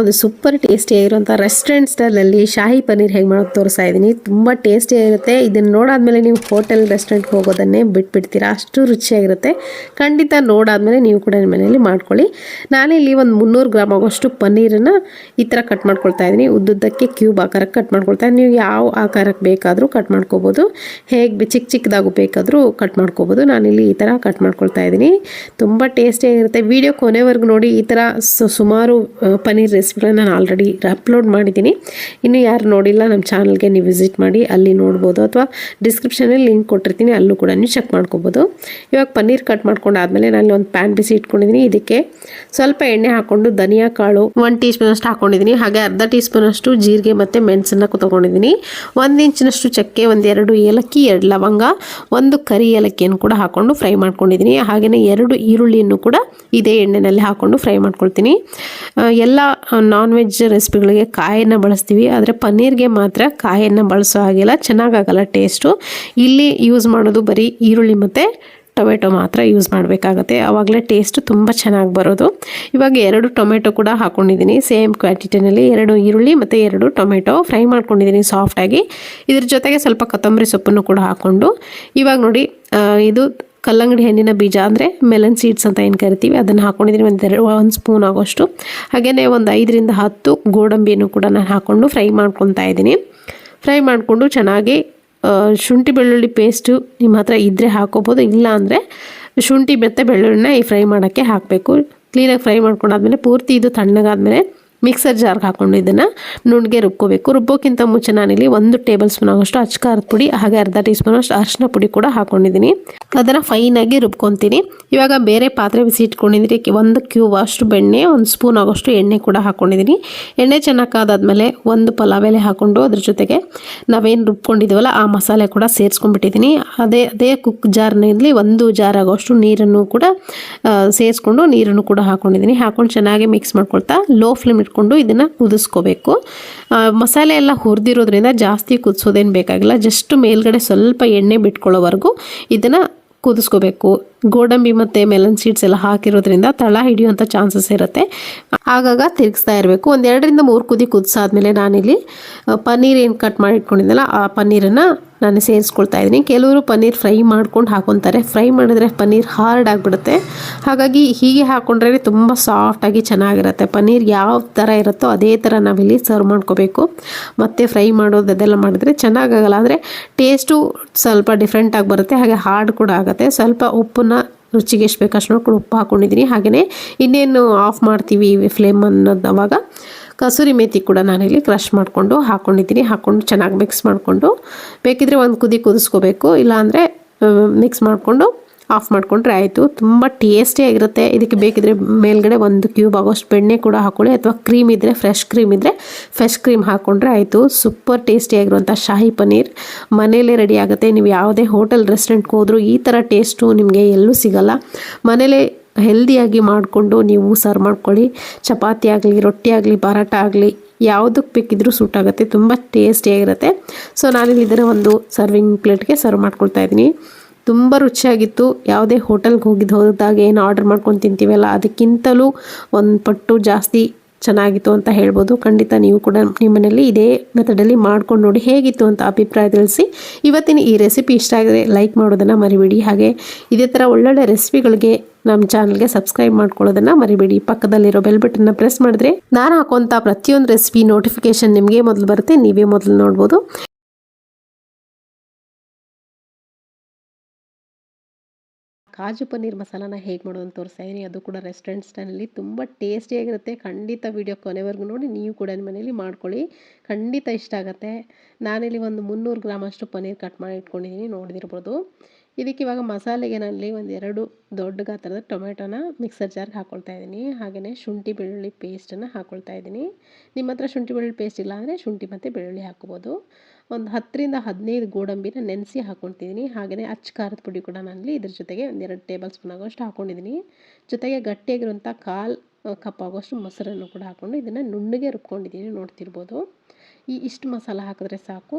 ಒಂದು super tasty ಟೇಸ್ಟಿಯಾಗಿರುವಂಥ restaurant ಸ್ಟೈಲಲ್ಲಿ ಶಾಹಿ ಪನ್ನೀರ್ ಹೇಗೆ ಮಾಡೋದು ತೋರಿಸ್ತಾ ಇದ್ದೀನಿ. ತುಂಬ ಟೇಸ್ಟಿಯಾಗಿರುತ್ತೆ ಇದನ್ನು ನೋಡಾದ್ಮೇಲೆ ನೀವು ಹೋಟೆಲ್ ರೆಸ್ಟೋರೆಂಟ್ಗೆ ಹೋಗೋದನ್ನೇ ಬಿಟ್ಬಿಡ್ತೀರಾ. ಅಷ್ಟು ರುಚಿಯಾಗಿರುತ್ತೆ. ಖಂಡಿತ ನೋಡಾದ್ಮೇಲೆ ನೀವು ಕೂಡ ನಿಮ್ಮ ಮನೆಯಲ್ಲಿ ಮಾಡ್ಕೊಳ್ಳಿ. ನಾನಿಲ್ಲಿ ಒಂದು ಮುನ್ನೂರು ಗ್ರಾಮ್ ಆಗೋಷ್ಟು ಪನ್ನೀರನ್ನು ಈ ಥರ ಕಟ್ ಮಾಡ್ಕೊಳ್ತಾ ಇದ್ದೀನಿ. ಉದ್ದುದ್ದಕ್ಕೆ ಕ್ಯೂಬ್ ಆಕಾರಕ್ಕೆ ಕಟ್ ಮಾಡ್ಕೊಳ್ತಾ ನೀವು ಯಾವ ಆಕಾರಕ್ಕೆ ಬೇಕಾದರೂ ಕಟ್ ಮಾಡ್ಕೋಬೋದು. ಹೇಗೆ ಚಿಕ್ಕ ಚಿಕ್ಕದಾಗೂ ಬೇಕಾದರೂ ಕಟ್ ಮಾಡ್ಕೋಬೋದು. ನಾನಿಲ್ಲಿ ಈ ಥರ ಕಟ್ ಮಾಡ್ಕೊಳ್ತಾ ಇದ್ದೀನಿ. ತುಂಬ ಟೇಸ್ಟಿಯಾಗಿರುತ್ತೆ ವಿಡಿಯೋ ಕೊನೆವರೆಗೂ ನೋಡಿ ಈ ಥರ ಸುಮಾರು ಪನ್ನೀರ್ ರೆಸಿಪಿಗಳನ್ನ ನಾನು ಆಲ್ರೆಡಿ ಅಪ್ಲೋಡ್ ಮಾಡಿದ್ದೀನಿ. ಇನ್ನು ಯಾರು ನೋಡಿಲ್ಲ, ನಮ್ಮ ಚಾನಲ್ಗೆ ನೀವು ವಿಸಿಟ್ ಮಾಡಿ, ಅಲ್ಲಿ ನೋಡ್ಬೋದು. ಅಥವಾ ಡಿಸ್ಕ್ರಿಪ್ಷನಲ್ಲಿ ಲಿಂಕ್ ಕೊಟ್ಟಿರ್ತೀನಿ, ಅಲ್ಲೂ ಕೂಡ ನೀವು ಚೆಕ್ ಮಾಡ್ಕೋಬೋದು. ಇವಾಗ ಪನ್ನೀರ್ ಕಟ್ ಮಾಡ್ಕೊಂಡು ಆದಮೇಲೆ ನಾನು ಒಂದು ಪ್ಯಾನ್ ಬಿಸಿ ಇಟ್ಕೊಂಡಿದ್ದೀನಿ. ಇದಕ್ಕೆ ಸ್ವಲ್ಪ ಎಣ್ಣೆ ಹಾಕ್ಕೊಂಡು ಧನಿಯಾ ಕಾಳು ಒನ್ ಟೀ ಸ್ಪೂನ್ ಅಷ್ಟು ಹಾಕೊಂಡಿದ್ದೀನಿ. ಹಾಗೆ ಅರ್ಧ ಟೀ ಸ್ಪೂನ್ ಅಷ್ಟು ಜೀರಿಗೆ ಮತ್ತು ಮೆಣಸನ್ನು ತೊಗೊಂಡಿದ್ದೀನಿ. ಒಂದು ಇಂಚಿನಷ್ಟು ಚಕ್ಕೆ ಒಂದೆರಡು ಏಲಕ್ಕಿ, ಎರಡು ಲವಂಗ, ಒಂದು ಕರಿ ಏಲಕ್ಕಿಯನ್ನು ಕೂಡ ಹಾಕ್ಕೊಂಡು ಫ್ರೈ ಮಾಡ್ಕೊಂಡಿದ್ದೀನಿ. ಹಾಗೆಯೇ ಎರಡು ಈರುಳ್ಳಿಯನ್ನು ಕೂಡ ಇದೇ ಎಣ್ಣೆಯಲ್ಲಿ ಹಾಕ್ಕೊಂಡು ಫ್ರೈ ಮಾಡ್ಕೊಳ್ತೀನಿ. ಎಲ್ಲ ನಾನ್ ವೆಜ್ ರೆಸಿಪಿಗಳಿಗೆ ಕಾಯನ್ನು ಬಳಸ್ತೀವಿ. ಆದರೆ ಪನ್ನೀರ್ಗೆ ಮಾತ್ರ ಕಾಯನ್ನು ಬಳಸೋ ಹಾಗಿಲ್ಲ. ಚೆನ್ನಾಗಾಗಲ್ಲ ಟೇಸ್ಟು ಇಲ್ಲಿ ಯೂಸ್ ಮಾಡೋದು ಬರೀ ಈರುಳ್ಳಿ ಮತ್ತು ಟೊಮೆಟೊ ಮಾತ್ರ ಯೂಸ್ ಮಾಡಬೇಕಾಗತ್ತೆ. ಆವಾಗಲೇ ಟೇಸ್ಟ್ ತುಂಬ ಚೆನ್ನಾಗಿ ಬರೋದು. ಇವಾಗ ಎರಡು ಟೊಮೆಟೊ ಕೂಡ ಹಾಕ್ಕೊಂಡಿದ್ದೀನಿ ಸೇಮ್ ಕ್ವಾಂಟಿಟಿನಲ್ಲಿ ಎರಡು ಈರುಳ್ಳಿ ಮತ್ತು ಎರಡು ಟೊಮೆಟೊ ಫ್ರೈ ಮಾಡ್ಕೊಂಡಿದ್ದೀನಿ ಸಾಫ್ಟಾಗಿ ಇದ್ರ ಜೊತೆಗೆ ಸ್ವಲ್ಪ ಕೊತ್ತಂಬರಿ ಸೊಪ್ಪನ್ನು ಕೂಡ ಹಾಕ್ಕೊಂಡು. ಇವಾಗ ನೋಡಿ ಇದು ಕಲ್ಲಂಗಡಿ ಹಣ್ಣಿನ ಬೀಜ ಅಂದರೆ ಮೆಲನ್ ಸೀಡ್ಸ್ ಅಂತ ಏನು ಕರಿತೀವಿ, ಅದನ್ನು ಹಾಕ್ಕೊಂಡಿದ್ದೀನಿ ಒಂದು ಎರಡು, ಒಂದು ಸ್ಪೂನ್ ಆಗೋಷ್ಟು. ಹಾಗೆಯೇ ಒಂದು ಐದರಿಂದ ಹತ್ತು ಗೋಡಂಬಿಯನ್ನು ಕೂಡ ನಾನು ಹಾಕ್ಕೊಂಡು ಫ್ರೈ ಮಾಡ್ಕೊತಾ ಇದ್ದೀನಿ. ಫ್ರೈ ಮಾಡಿಕೊಂಡು ಚೆನ್ನಾಗಿ ಶುಂಠಿ ಬೆಳ್ಳುಳ್ಳಿ ಪೇಸ್ಟು ನಿಮ್ಮ ಹತ್ರ ಇದ್ದರೆ ಹಾಕೋಬೋದು, ಇಲ್ಲ ಅಂದರೆ ಶುಂಠಿ ಮತ್ತು ಬೆಳ್ಳುಳ್ಳಿನ ಈ ಫ್ರೈ ಮಾಡೋಕ್ಕೆ ಹಾಕಬೇಕು. ಕ್ಲೀನಾಗಿ ಫ್ರೈ ಮಾಡ್ಕೊಂಡಾದ್ಮೇಲೆ ಪೂರ್ತಿ ಇದು ತಣ್ಣಗಾದ್ಮೇಲೆ ಮಿಕ್ಸರ್ ಜಾರ್ಗೆ ಹಾಕ್ಕೊಂಡು ಇದನ್ನು ನುಣ್ಣಗೆ ರುಬ್ಕೋಬೇಕು. ರುಬ್ಬೋಕ್ಕಿಂತ ಮುಂಚೆ ನಾನಿಲ್ಲಿ ಒಂದು ಟೇಬಲ್ ಸ್ಪೂನ್ ಆಗೋಷ್ಟು ಅಚ್ಚ ಖಾರದ ಪುಡಿ, ಹಾಗೆ ಅರ್ಧ ಟೀ ಸ್ಪೂನ್ ಅಷ್ಟು ಅರಿಶಿನ ಪುಡಿ ಕೂಡ ಹಾಕ್ಕೊಂಡಿದ್ದೀನಿ ಅದನ್ನು ಫೈನಾಗಿ ರುಬ್ಕೊತೀನಿ. ಇವಾಗ ಬೇರೆ ಪಾತ್ರೆ ಬಿಸಿ ಇಟ್ಕೊಂಡಿದ್ದೀನಿ. ಒಂದು ಕ್ಯೂಬ್ ಅಷ್ಟು ಬೆಣ್ಣೆ, ಒಂದು ಸ್ಪೂನ್ ಆಗೋಷ್ಟು ಎಣ್ಣೆ ಕೂಡ ಹಾಕ್ಕೊಂಡಿದ್ದೀನಿ ಎಣ್ಣೆ ಚೆನ್ನಾಗಿ ಕಾದಾದ್ಮೇಲೆ ಒಂದು ಪಲಾವ್ ಎಲೆ ಹಾಕ್ಕೊಂಡು ಅದ್ರ ಜೊತೆಗೆ ನಾವೇನು ರುಬ್ಕೊಂಡಿದ್ದೀವಲ್ಲ ಆ ಮಸಾಲೆ ಕೂಡ ಸೇರಿಸ್ಕೊಂಡ್ಬಿಟ್ಟಿದ್ದೀನಿ. ಅದೇ ಅದೇ ಕುಕ್ ಜಾರ್ನಲ್ಲಿ ಒಂದು ಜಾರ್ ಆಗೋಷ್ಟು ನೀರನ್ನು ಕೂಡ ಸೇರಿಸ್ಕೊಂಡು ನೀರನ್ನು ಕೂಡ ಹಾಕ್ಕೊಂಡಿದ್ದೀನಿ ಹಾಕ್ಕೊಂಡು ಚೆನ್ನಾಗಿ ಮಿಕ್ಸ್ ಮಾಡ್ಕೊಳ್ತಾ ಲೋ ಫ್ಲೇಮ್ ಇಟ್ಕೊಂಡು ಇದನ್ನು ಕುದಿಸ್ಕೋಬೇಕು. ಮಸಾಲೆ ಎಲ್ಲ ಹುರಿದಿರೋದ್ರಿಂದ ಜಾಸ್ತಿ ಕುದಿಸೋದೇನು ಬೇಕಾಗಿಲ್ಲ. ಜಸ್ಟ್ ಮೇಲ್ಗಡೆ ಸ್ವಲ್ಪ ಎಣ್ಣೆ ಬಿಟ್ಕೊಳ್ಳೋವರೆಗೂ ಇದನ್ನು ಕುದಿಸ್ಕೋಬೇಕು. ಗೋಡಂಬಿ ಮತ್ತು ಮೆಲನ್ ಸೀಡ್ಸ್ ಎಲ್ಲ ಹಾಕಿರೋದ್ರಿಂದ ತಳ ಹಿಡಿಯುವಂಥ ಚಾನ್ಸಸ್ ಇರುತ್ತೆ. ಆಗಾಗ ತಿರುಗಿಸ್ತಾ ಇರಬೇಕು. ಒಂದು ಎರಡರಿಂದ ಮೂರು ಕುದಿ ಕುದಿಸಾದ್ಮೇಲೆ ನಾನಿಲ್ಲಿ ಪನ್ನೀರ್ ಏನು ಕಟ್ ಮಾಡಿ ಇಟ್ಕೊಂಡಿದ್ದೆನಲ್ಲ ಆ ಪನ್ನೀರನ್ನು ನಾನು ಸೇರಿಸ್ಕೊಳ್ತಾ ಇದ್ದೀನಿ. ಕೆಲವರು ಪನ್ನೀರ್ ಫ್ರೈ ಮಾಡ್ಕೊಂಡು ಹಾಕೊತಾರೆ. ಫ್ರೈ ಮಾಡಿದ್ರೆ ಪನ್ನೀರ್ ಹಾರ್ಡ್ ಆಗಿಬಿಡುತ್ತೆ. ಹಾಗಾಗಿ ಹೀಗೆ ಹಾಕ್ಕೊಂಡ್ರೆ ತುಂಬ ಸಾಫ್ಟಾಗಿ ಚೆನ್ನಾಗಿರುತ್ತೆ. ಪನ್ನೀರ್ ಯಾವ ಥರ ಇರುತ್ತೋ ಅದೇ ಥರ ನಾವಿಲ್ಲಿ ಸರ್ವ್ ಮಾಡ್ಕೋಬೇಕು. ಮತ್ತು ಫ್ರೈ ಮಾಡೋದು, ಅದೆಲ್ಲ ಮಾಡಿದ್ರೆ ಚೆನ್ನಾಗಾಗಲ್ಲ ಅಂದರೆ ಟೇಸ್ಟು ಸ್ವಲ್ಪ ಡಿಫ್ರೆಂಟಾಗಿ ಬರುತ್ತೆ. ಹಾಗೆ ಹಾರ್ಡ್ ಕೂಡ ಆಗುತ್ತೆ. ಸ್ವಲ್ಪ ಉಪ್ಪನ್ನ ರುಚಿಗೆ ಎಷ್ಟು ಬೇಕು ಅಷ್ಟು ನೋಡ್ಕೊಂಡು ಉಪ್ಪು ಹಾಕ್ಕೊಂಡಿದ್ದೀನಿ ಹಾಗೆಯೇ ಇನ್ನೇನು ಆಫ್ ಮಾಡ್ತೀವಿ ಫ್ಲೇಮ್ ಅನ್ನೋದು ಅವಾಗ ಕಸೂರಿ ಮೇಥಿ ಕೂಡ ನಾನಿಲ್ಲಿ ಕ್ರಷ್ ಮಾಡಿಕೊಂಡು ಹಾಕ್ಕೊಂಡಿದ್ದೀನಿ ಹಾಕ್ಕೊಂಡು ಚೆನ್ನಾಗಿ ಮಿಕ್ಸ್ ಮಾಡಿಕೊಂಡು ಬೇಕಿದ್ರೆ ಒಂದು ಕುದಿ ಕುದಿಸ್ಕೋಬೇಕು. ಇಲ್ಲಾಂದರೆ ಮಿಕ್ಸ್ ಮಾಡಿಕೊಂಡು ಆಫ್ ಮಾಡಿಕೊಂಡ್ರೆ ಆಯಿತು. ತುಂಬ ಟೇಸ್ಟಿಯಾಗಿರುತ್ತೆ ಇದಕ್ಕೆ ಬೇಕಿದ್ರೆ ಮೇಲ್ಗಡೆ ಒಂದು ಕ್ಯೂಬ್ ಆಗೋಷ್ಟು ಬೆಣ್ಣೆ ಕೂಡ ಹಾಕೊಳ್ಳಿ. ಅಥವಾ ಕ್ರೀಮ್ ಇದ್ದರೆ ಫ್ರೆಶ್ ಕ್ರೀಮ್ ಇದ್ದರೆ ಫ್ರೆಶ್ ಕ್ರೀಮ್ ಹಾಕ್ಕೊಂಡ್ರೆ ಆಯಿತು. ಸೂಪರ್ ಟೇಸ್ಟಿಯಾಗಿರುವಂಥ ಶಾಹಿ ಪನ್ನೀರ್ ಮನೆಯಲ್ಲೇ ರೆಡಿ ಆಗುತ್ತೆ. ನೀವು ಯಾವುದೇ ಹೋಟೆಲ್ ರೆಸ್ಟೋರೆಂಟ್ಗೆ ಹೋದರೂ ಈ ಥರ ಟೇಸ್ಟು ನಿಮಗೆ ಎಲ್ಲೂ ಸಿಗಲ್ಲ. ಮನೇಲೇ ಹೆಲ್ದಿಯಾಗಿ ಮಾಡಿಕೊಂಡು ನೀವು ಸರ್ವ್ ಮಾಡ್ಕೊಳ್ಳಿ. ಚಪಾತಿ ಆಗಲಿ, ರೊಟ್ಟಿ ಆಗಲಿ ಪರಾಟ ಆಗಲಿ, ಯಾವುದಕ್ಕೆ ಬೇಕಿದ್ರೂ ಸೂಟ್ ಆಗುತ್ತೆ. ತುಂಬ ಟೇಸ್ಟಿಯಾಗಿರುತ್ತೆ ಸೊ ನಾನಿಲ್ಲಿ ಇದರ ಒಂದು ಸರ್ವಿಂಗ್ ಪ್ಲೇಟ್ಗೆ ಸರ್ವ್ ಮಾಡ್ಕೊಳ್ತಾ ಇದ್ದೀನಿ. ತುಂಬ ರುಚಿಯಾಗಿತ್ತು. ಯಾವುದೇ ಹೋಟೆಲ್ಗೆ ಹೋಗಿದ್ದು ಹೋದಾಗ ಏನು ಆರ್ಡರ್ ಮಾಡ್ಕೊಂಡು ತಿಂತೀವಲ್ಲ, ಅದಕ್ಕಿಂತಲೂ ಒಂದು ಪಟ್ಟು ಜಾಸ್ತಿ ಚೆನ್ನಾಗಿತ್ತು ಅಂತ ಹೇಳ್ಬೋದು. ಖಂಡಿತ ನೀವು ಕೂಡ ನಿಮ್ಮ ಮನೆಯಲ್ಲಿ ಇದೇ ಮೆಥಡಲ್ಲಿ ಮಾಡ್ಕೊಂಡು ನೋಡಿ ಹೇಗಿತ್ತು ಅಂತ ಅಭಿಪ್ರಾಯ ತಿಳಿಸಿ. ಇವತ್ತಿನ ಈ ರೆಸಿಪಿ ಇಷ್ಟ ಆಗಿದ್ರೆ ಲೈಕ್ ಮಾಡೋದನ್ನು ಮರಿಬೇಡಿ. ಹಾಗೆ ಇದೇ ಥರ ಒಳ್ಳೊಳ್ಳೆ ರೆಸಿಪಿಗಳಿಗೆ ನಮ್ಮ ಚಾನಲ್ಗೆ ಸಬ್ಸ್ಕ್ರೈಬ್ ಮಾಡ್ಕೊಳ್ಳೋದನ್ನು ಮರಿಬೇಡಿ. ಪಕ್ಕದಲ್ಲಿರೋ ಬೆಲ್ ಬಟನ್ನ ಪ್ರೆಸ್ ಮಾಡಿದ್ರೆ ನಾನು ಹಾಕೋಂಥ ಪ್ರತಿಯೊಂದು ರೆಸಿಪಿ ನೋಟಿಫಿಕೇಶನ್ ನಿಮಗೆ ಮೊದಲು ಬರುತ್ತೆ. ನೀವೇ ಮೊದಲು ನೋಡ್ಬೋದು. ಕಾಜು ಪನ್ನೀರ್ ಮಸಾಲಾನ ಹೇಗೆ ಮಾಡೋದು ತೋರಿಸ್ತಾ ಇದ್ದೀನಿ ಅದು ಕೂಡ ರೆಸ್ಟೋರೆಂಟ್ ಸ್ಟೈಲಲ್ಲಿ ತುಂಬ ಟೇಸ್ಟಿಯಾಗಿರುತ್ತೆ ಖಂಡಿತ ವೀಡಿಯೋ ಕೊನೆವರೆಗೂ ನೋಡಿ, ನೀವು ಕೂಡ ನಿಮ್ಮ ಮನೇಲಿ ಮಾಡ್ಕೊಳ್ಳಿ. ಖಂಡಿತ ಇಷ್ಟ ಆಗುತ್ತೆ. ನಾನಿಲ್ಲಿ ಒಂದು ಮುನ್ನೂರು ಗ್ರಾಮ್ ಅಷ್ಟು ಪನ್ನೀರ್ ಕಟ್ ಮಾಡಿ ಇಟ್ಕೊಂಡಿದ್ದೀನಿ ನೋಡಿದಿರ್ಬೋದು. ಇದಕ್ಕೆ ಇವಾಗ ಮಸಾಲೆಗೆ ನಾನಲ್ಲಿ ಒಂದು ಎರಡು ದೊಡ್ಡ ಗಾತ್ರದ ಟೊಮೆಟೊನ ಮಿಕ್ಸರ್ ಜಾರ್ಗೆ ಹಾಕ್ಕೊಳ್ತಾ ಇದ್ದೀನಿ. ಹಾಗೆಯೇ ಶುಂಠಿ ಬೆಳ್ಳುಳ್ಳಿ ಪೇಸ್ಟನ್ನು ಹಾಕ್ಕೊಳ್ತಾ ಇದ್ದೀನಿ. ನಿಮ್ಮ ಹತ್ರ ಶುಂಠಿ ಬೆಳ್ಳುಳ್ಳಿ ಪೇಸ್ಟ್ ಇಲ್ಲ ಅಂದರೆ ಶುಂಠಿ ಮತ್ತು ಬೆಳ್ಳುಳ್ಳಿ ಹಾಕ್ಕೋಬೋದು ಒಂದು ಹತ್ತರಿಂದ ಹದಿನೈದು ಗೋಡಂಬಿನ ನೆನೆಸಿ ಹಾಕ್ಕೊಳ್ತಿದ್ದೀನಿ ಹಾಗೆಯೇ ಅಚ್ಚ ಖಾರದ ಪುಡಿ ಕೂಡ ನಾನಲ್ಲಿ ಇದ್ರ ಜೊತೆಗೆ ಒಂದೆರಡು ಟೇಬಲ್ ಸ್ಪೂನ್ ಆಗೋಷ್ಟು ಹಾಕ್ಕೊಂಡಿದ್ದೀನಿ ಜೊತೆಗೆ ಗಟ್ಟಿಯಾಗಿರುವಂಥ ಕಾಲು ಕಪ್ ಆಗೋಷ್ಟು ಮೊಸರನ್ನು ಕೂಡ ಹಾಕ್ಕೊಂಡು ಇದನ್ನು ನುಣ್ಣಗೆ ರುಬ್ಕೊಂಡಿದ್ದೀನಿ, ನೋಡ್ತಿರ್ಬೋದು. ಈ ಇಷ್ಟು ಮಸಾಲ ಹಾಕಿದ್ರೆ ಸಾಕು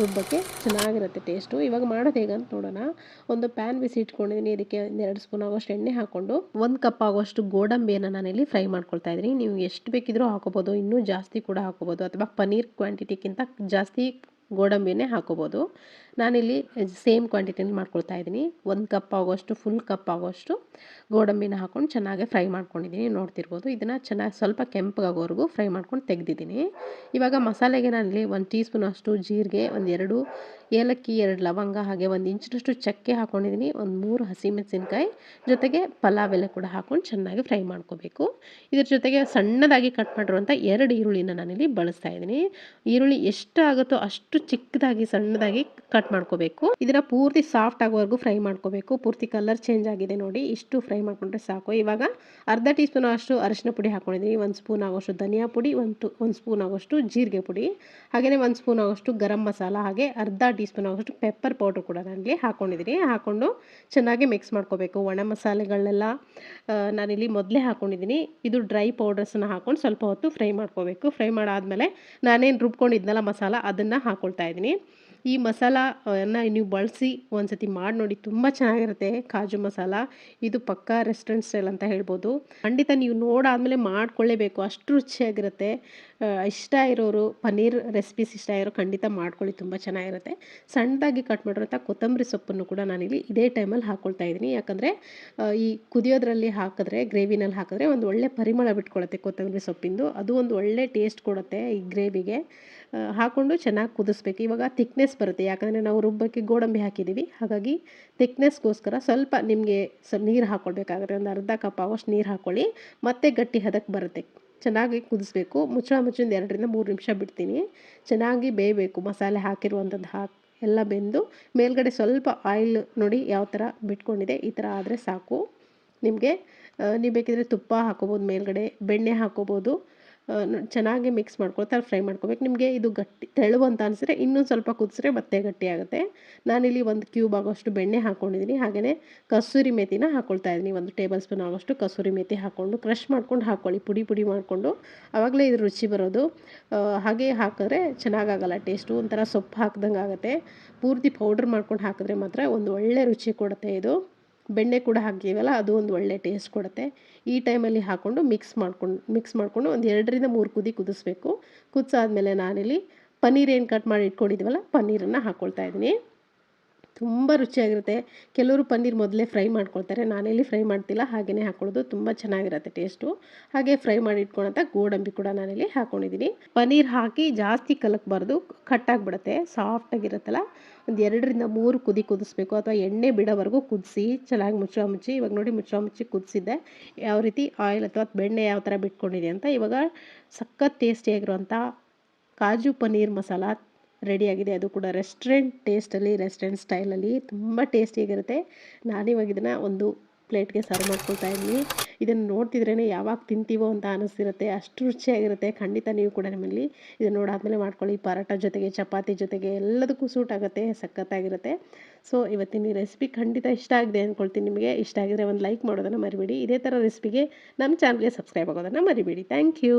ರುಬ್ಬಕ್ಕೆ ಚೆನ್ನಾಗಿರುತ್ತೆ ಟೇಸ್ಟು ಇವಾಗ ಮಾಡೋದು ಹೇಗಂತ ನೋಡೋಣ. ಒಂದು ಪ್ಯಾನ್ ಬಿಸಿ ಇಟ್ಕೊಂಡಿದ್ದೀನಿ, ಇದಕ್ಕೆ ಎರಡು ಸ್ಪೂನ್ ಆಗೋಷ್ಟು ಎಣ್ಣೆ ಹಾಕ್ಕೊಂಡು, ಒಂದು ಕಪ್ ಆಗೋಷ್ಟು ಗೋಡಂಬಿಯನ್ನು ನಾನಿಲ್ಲಿ ಫ್ರೈ ಮಾಡ್ಕೊಳ್ತಾ ಇದ್ದೀನಿ. ನೀವು ಎಷ್ಟು ಬೇಕಿದ್ರೂ ಹಾಕೋಬೋದು ಇನ್ನೂ ಜಾಸ್ತಿ ಕೂಡ ಹಾಕೋಬೋದು ಅಥವಾ ಪನ್ನೀರ್ ಕ್ವಾಂಟಿಟಿಗಿಂತ ಜಾಸ್ತಿ ಗೋಡಂಬಿನೇ ಹಾಕೋಬೋದು. ನಾನಿಲ್ಲಿ ಸೇಮ್ ಕ್ವಾಂಟಿಟಿಯಲ್ಲಿ ಮಾಡ್ಕೊಳ್ತಾ ಇದ್ದೀನಿ. ಒಂದು ಕಪ್ ಆಗೋಷ್ಟು, ಫುಲ್ ಕಪ್ ಆಗೋಷ್ಟು ಗೋಡಂಬಿನ ಹಾಕ್ಕೊಂಡು ಚೆನ್ನಾಗಿ ಫ್ರೈ ಮಾಡ್ಕೊಂಡಿದ್ದೀನಿ. ನೋಡ್ತಿರ್ಬೋದು. ಇದನ್ನು ಚೆನ್ನಾಗಿ ಸ್ವಲ್ಪ ಕೆಂಪಗಾಗೋವರೆಗೂ ಫ್ರೈ ಮಾಡ್ಕೊಂಡು ತೆಗೆದಿದ್ದೀನಿ. ಇವಾಗ ಮಸಾಲೆಗೆ ನಾನಿಲ್ಲಿ ಒಂದು ಟೀ ಸ್ಪೂನ್ ಅಷ್ಟು ಜೀರಿಗೆ, ಒಂದು ಎರಡು ಏಲಕ್ಕಿ, ಎರಡು ಲವಂಗ, ಹಾಗೆ ಒಂದು ಇಂಚಿನಷ್ಟು ಚಕ್ಕೆ ಹಾಕ್ಕೊಂಡಿದ್ದೀನಿ ಒಂದು ಮೂರು ಹಸಿಮೆಣಸಿನ್ಕಾಯಿ, ಜೊತೆಗೆ ಪಲಾವ್ ಎಲೆ ಕೂಡ ಹಾಕ್ಕೊಂಡು ಚೆನ್ನಾಗಿ ಫ್ರೈ ಮಾಡ್ಕೋಬೇಕು. ಇದ್ರ ಜೊತೆಗೆ ಸಣ್ಣದಾಗಿ ಕಟ್ ಮಾಡಿರುವಂಥ ಎರಡು ಈರುಳ್ಳಿನ ನಾನಿಲ್ಲಿ ಬಳಸ್ತಾ ಇದ್ದೀನಿ. ಈರುಳ್ಳಿ ಎಷ್ಟು ಆಗುತ್ತೋ ಅಷ್ಟು ಚಿಕ್ಕದಾಗಿ, ಸಣ್ಣದಾಗಿ ಕಟ್ ಮಾಡ್ಕೋಬೇಕು. ಇದನ್ನ ಪೂರ್ತಿ ಸಾಫ್ಟ್ ಆಗೋವರೆಗೂ ಫ್ರೈ ಮಾಡ್ಕೋಬೇಕು. ಪೂರ್ತಿ ಕಲರ್ ಚೇಂಜ್ ಆಗಿದೆ ನೋಡಿ, ಇಷ್ಟು ಫ್ರೈ ಮಾಡ್ಕೊಂಡ್ರೆ ಸಾಕು. ಇವಾಗ ಅರ್ಧ ಟೀ ಸ್ಪೂನ್ ಅಷ್ಟು ಅರಿಶಿನ ಪುಡಿ ಹಾಕೊಂಡಿದ್ದೀನಿ ಒಂದು ಸ್ಪೂನ್ ಆಗೋಷ್ಟು ಧನಿಯಾ ಪುಡಿ, ಒಂದು ಒಂದು ಸ್ಪೂನ್ ಆಗೋಷ್ಟು ಜೀರಿಗೆ ಪುಡಿ ಹಾಗೆಯೇ ಒಂದು ಸ್ಪೂನ್ ಆಗೋಷ್ಟು ಗರಂ ಮಸಾಲ, ಹಾಗೆ ಅರ್ಧ ಟೀ ಸ್ಪೂನ್ ಆಗೋಷ್ಟು ಪೆಪ್ಪರ್ ಪೌಡ್ರ್ ಕೂಡ ನಾನಿಲ್ಲಿ ಹಾಕೊಂಡಿದ್ದೀನಿ ಹಾಕೊಂಡು ಚೆನ್ನಾಗಿ ಮಿಕ್ಸ್ ಮಾಡ್ಕೋಬೇಕು. ಒಣ ಮಸಾಲೆಗಳನ್ನೆಲ್ಲ ನಾನಿಲ್ಲಿ ಮೊದಲೇ ಹಾಕೊಂಡಿದ್ದೀನಿ ಇದು ಡ್ರೈ ಪೌಡರ್ಸನ್ನ ಹಾಕೊಂಡು ಸ್ವಲ್ಪ ಹೊತ್ತು ಫ್ರೈ ಮಾಡ್ಕೋಬೇಕು. ಫ್ರೈ ಮಾಡಾದ್ಮೇಲೆ ನಾನೇನು ರುಬ್ಕೊಂಡಿದ್ನಲ್ಲ ಮಸಾಲ, ಅದನ್ನು ಹಾಕ್ಕೊಳ್ತಾ ಇದ್ದೀನಿ. ಈ ಮಸಾಲ, ಅನ್ನ ನೀವು ಬಳಸಿ ಒಂದ್ಸತಿ ಮಾಡಿ ನೋಡಿ, ತುಂಬ ಚೆನ್ನಾಗಿರುತ್ತೆ ಕಾಜು ಮಸಾಲ. ಇದು ಪಕ್ಕಾ ರೆಸ್ಟೋರೆಂಟ್ ಸ್ಟೈಲ್ ಅಂತ ಹೇಳ್ಬೋದು. ಖಂಡಿತ ನೀವು ನೋಡಾದಮೇಲೆ ಮಾಡ್ಕೊಳ್ಳೇಬೇಕು. ಅಷ್ಟು ರುಚಿಯಾಗಿರುತ್ತೆ. ಇಷ್ಟ ಇರೋರು, ಪನ್ನೀರ್ ರೆಸಿಪೀಸ್ ಇಷ್ಟ ಇರೋ ಖಂಡಿತ ಮಾಡ್ಕೊಳ್ಳಿ. ತುಂಬ ಚೆನ್ನಾಗಿರುತ್ತೆ. ಸಣ್ಣದಾಗಿ ಕಟ್ ಮಾಡಿರೋಂಥ ಕೊತ್ತಂಬರಿ ಸೊಪ್ಪನ್ನು ಕೂಡ ನಾನಿಲ್ಲಿ ಇದೇ ಟೈಮಲ್ಲಿ ಹಾಕ್ಕೊಳ್ತಾ ಇದ್ದೀನಿ. ಯಾಕಂದರೆ ಈ ಕುದಿಯೋದ್ರಲ್ಲಿ ಹಾಕಿದ್ರೆ, ಗ್ರೇವಿನಲ್ಲಿ ಹಾಕಿದ್ರೆ ಒಂದು ಒಳ್ಳೆ ಪರಿಮಳ ಬಿಟ್ಕೊಳತ್ತೆ ಕೊತ್ತಂಬರಿ ಸೊಪ್ಪಿಂದು. ಅದು ಒಂದು ಒಳ್ಳೆ ಟೇಸ್ಟ್ ಕೊಡುತ್ತೆ ಈ ಗ್ರೇವಿಗೆ. ಆ, ಹಾಕ್ಕೊಂಡು ಚೆನ್ನಾಗಿ ಕುದಿಸ್ಬೇಕು. ಇವಾಗ ಥಿಕ್ನೆಸ್ ಬರುತ್ತೆ. ಯಾಕಂದರೆ ನಾವು ರುಬ್ಬಕ್ಕೆ ಗೋಡಂಬಿ ಹಾಕಿದ್ದೀವಿ ಹಾಗಾಗಿ ಥಿಕ್ನೆಸ್ಗೋಸ್ಕರ ಸ್ವಲ್ಪ ನಿಮಗೆ ಸ್ವಲ್ಪ ನೀರು ಹಾಕ್ಕೊಳ್ಬೇಕಾಗುತ್ತೆ ಒಂದು ಅರ್ಧ ಕಪ್ ಆಗೋಷ್ಟು ನೀರು ಹಾಕ್ಕೊಳ್ಳಿ ಮತ್ತೆ ಗಟ್ಟಿ ಹದಕ್ಕೆ ಬರುತ್ತೆ. ಚೆನ್ನಾಗಿ ಕುದಿಸ್ಬೇಕು. ಮುಚ್ಚಳ ಮುಚ್ಚಿಂದ ಎರಡರಿಂದ ಮೂರು ನಿಮಿಷ ಬಿಡ್ತೀನಿ. ಚೆನ್ನಾಗಿ ಬೇಯಬೇಕು. ಮಸಾಲೆ ಹಾಕಿರುವಂಥದ್ದು ಹಾಕಿ ಎಲ್ಲ ಬೆಂದು ಮೇಲ್ಗಡೆ ಸ್ವಲ್ಪ ಆಯಿಲ್ ನೋಡಿ ಯಾವ ಥರ ಬಿಟ್ಕೊಂಡಿದೆ. ಈ ಥರ ಆದರೆ ಸಾಕು. ನಿಮಗೆ ನೀವು ಬೇಕಿದ್ರೆ ತುಪ್ಪ ಹಾಕೋಬೋದು ಮೇಲ್ಗಡೆ ಬೆಣ್ಣೆ ಹಾಕೋಬೋದು. ಚೆನ್ನಾಗಿ ಮಿಕ್ಸ್ ಮಾಡ್ಕೊಳ್ತಾ ಫ್ರೈ ಮಾಡ್ಕೋಬೇಕು. ನಿಮಗೆ ಇದು ಗಟ್ಟಿ ತೆಳು ಅಂತ ಅನಿಸಿದ್ರೆ ಇನ್ನೊಂದು ಸ್ವಲ್ಪ ಕುದಿಸ್ರೆ ಮತ್ತೆ ಗಟ್ಟಿ ಆಗುತ್ತೆ. ನಾನಿಲ್ಲಿ ಒಂದು ಕ್ಯೂಬ್ ಆಗೋಷ್ಟು ಬೆಣ್ಣೆ ಹಾಕ್ಕೊಂಡಿದ್ದೀನಿ ಹಾಗೆಯೇ ಕಸೂರಿ ಮೇಥಿನ ಹಾಕ್ಕೊಳ್ತಾ ಇದ್ದೀನಿ. ಒಂದು ಟೇಬಲ್ ಸ್ಪೂನ್ ಆಗೋಷ್ಟು ಕಸೂರಿ ಮೇಥಿ ಹಾಕ್ಕೊಂಡು ಕ್ರಷ್ ಮಾಡ್ಕೊಂಡು ಹಾಕ್ಕೊಳ್ಳಿ. ಪುಡಿ ಪುಡಿ ಮಾಡಿಕೊಂಡು ಆವಾಗಲೇ ಇದು ರುಚಿ ಬರೋದು. ಹಾಗೆ ಹಾಕಿದ್ರೆ ಚೆನ್ನಾಗಾಗಲ್ಲ ಟೇಸ್ಟು ಒಂಥರ ಸೊಪ್ಪು ಹಾಕ್ದಂಗೆ ಆಗುತ್ತೆ ಪೂರ್ತಿ ಪೌಡ್ರ್ ಮಾಡ್ಕೊಂಡು ಹಾಕಿದ್ರೆ ಮಾತ್ರ ಒಂದು ಒಳ್ಳೆ ರುಚಿ ಕೊಡುತ್ತೆ ಇದು. ಬೆಣ್ಣೆ ಕೂಡ ಹಾಕಿದ್ದೀವಲ್ಲ ಅದು ಒಂದು ಒಳ್ಳೆ ಟೇಸ್ಟ್ ಕೊಡುತ್ತೆ. ಈ ಟೈಮಲ್ಲಿ ಹಾಕ್ಕೊಂಡು ಮಿಕ್ಸ್ ಮಾಡ್ಕೊಂಡು ಮಿಕ್ಸ್ ಮಾಡಿಕೊಂಡು ಒಂದು ಎರಡರಿಂದ ಮೂರು ಕುದಿ ಕುದಿಸ್ಬೇಕು. ಕುದಿಸಾದ್ಮೇಲೆ ನಾನಿಲ್ಲಿ ಪನ್ನೀರ್ ಏನು ಕಟ್ ಮಾಡಿ ಇಟ್ಕೊಂಡಿದ್ದೀವಲ್ಲ, ಪನ್ನೀರನ್ನು ಹಾಕ್ಕೊಳ್ತಾ ಇದ್ದೀನಿ. ತುಂಬ ರುಚಿಯಾಗಿರುತ್ತೆ. ಕೆಲವರು ಪನ್ನೀರ್ ಮೊದಲೇ ಫ್ರೈ ಮಾಡ್ಕೊಳ್ತಾರೆ. ನಾನಿಲ್ಲಿ ಫ್ರೈ ಮಾಡ್ತಿಲ್ಲ. ಹಾಗೆಯೇ ಹಾಕ್ಕೊಳ್ಳೋದು ತುಂಬ ಚೆನ್ನಾಗಿರುತ್ತೆ ಟೇಸ್ಟು. ಹಾಗೆ ಫ್ರೈ ಮಾಡಿ ಇಟ್ಕೊಳಂತ ಗೋಡಂಬಿ ಕೂಡ ನಾನಿಲ್ಲಿ ಹಾಕ್ಕೊಂಡಿದ್ದೀನಿ ಪನ್ನೀರ್ ಹಾಕಿ ಜಾಸ್ತಿ ಕಲಕಬಾರ್ದು. ಕಟ್ಟಾಗ್ಬಿಡುತ್ತೆ. ಸಾಫ್ಟಾಗಿರುತ್ತಲ್ಲ. ಒಂದು ಎರಡರಿಂದ ಮೂರು ಕುದಿ ಕುದಿಸ್ಬೇಕು. ಅಥವಾ ಎಣ್ಣೆ ಬಿಡೋವರೆಗೂ ಕುದಿಸಿ ಚೆನ್ನಾಗಿ ಮುಚ್ಚಳ ಮುಚ್ಚಿ. ಇವಾಗ ನೋಡಿ ಮುಚ್ಚಳ ಮುಚ್ಚಿ ಕುದಿಸಿದ್ದೆ. ಯಾವ ರೀತಿ ಆಯಿಲ್ ಅಥವಾ ಬೆಣ್ಣೆ ಯಾವ ಥರ ಬಿಟ್ಕೊಂಡಿದೆ ಅಂತ. ಇವಾಗ ಸಖತ್ ಟೇಸ್ಟಿಯಾಗಿರುವಂಥ ಕಾಜು ಪನ್ನೀರ್ ಮಸಾಲ ರೆಡಿಯಾಗಿದೆ ಅದು ಕೂಡ ರೆಸ್ಟೋರೆಂಟ್ ಟೇಸ್ಟಲ್ಲಿ ರೆಸ್ಟೋರೆಂಟ್ ಸ್ಟೈಲಲ್ಲಿ ತುಂಬ ಟೇಸ್ಟಿಯಾಗಿರುತ್ತೆ ನಾನಿವಾಗ ಇದನ್ನು ಒಂದು ಪ್ಲೇಟ್ಗೆ ಸರ್ವ್ ಮಾಡ್ಕೊಳ್ತಾ ಇದ್ದೀನಿ. ಇದನ್ನು ನೋಡ್ತಿದ್ರೇ ಯಾವಾಗ ತಿಂತೀವೋ ಅಂತ ಅನಿಸ್ತಿರುತ್ತೆ. ಅಷ್ಟು ರುಚಿಯಾಗಿರುತ್ತೆ. ಖಂಡಿತ ನೀವು ಕೂಡ ನಿಮ್ಮಲ್ಲಿ ಇದನ್ನು ನೋಡಾದ್ಮೇಲೆ ಮಾಡ್ಕೊಳ್ಳಿ. ಪರೋಟ ಜೊತೆಗೆ, ಚಪಾತಿ ಜೊತೆಗೆ ಎಲ್ಲದಕ್ಕೂ ಸೂಟ್ ಆಗುತ್ತೆ, ಸಖತ್ತಾಗಿರುತ್ತೆ. ಸೊ ಇವತ್ತಿನ ಈ ರೆಸಿಪಿ ಖಂಡಿತ ಇಷ್ಟ ಆಗಿದೆ ಅಂದ್ಕೊಳ್ತೀನಿ ನಿಮಗೆ. ಇಷ್ಟ ಆಗಿದ್ರೆ ಒಂದು ಲೈಕ್ ಮಾಡೋದನ್ನು ಮರಿಬೇಡಿ. ಇದೇ ಥರ ರೆಸಿಪಿಗೆ ನಮ್ಮ ಚಾನಲ್ಗೆ ಸಬ್ಸ್ಕ್ರೈಬ್ ಆಗೋದನ್ನು ಮರಿಬೇಡಿ. Thank you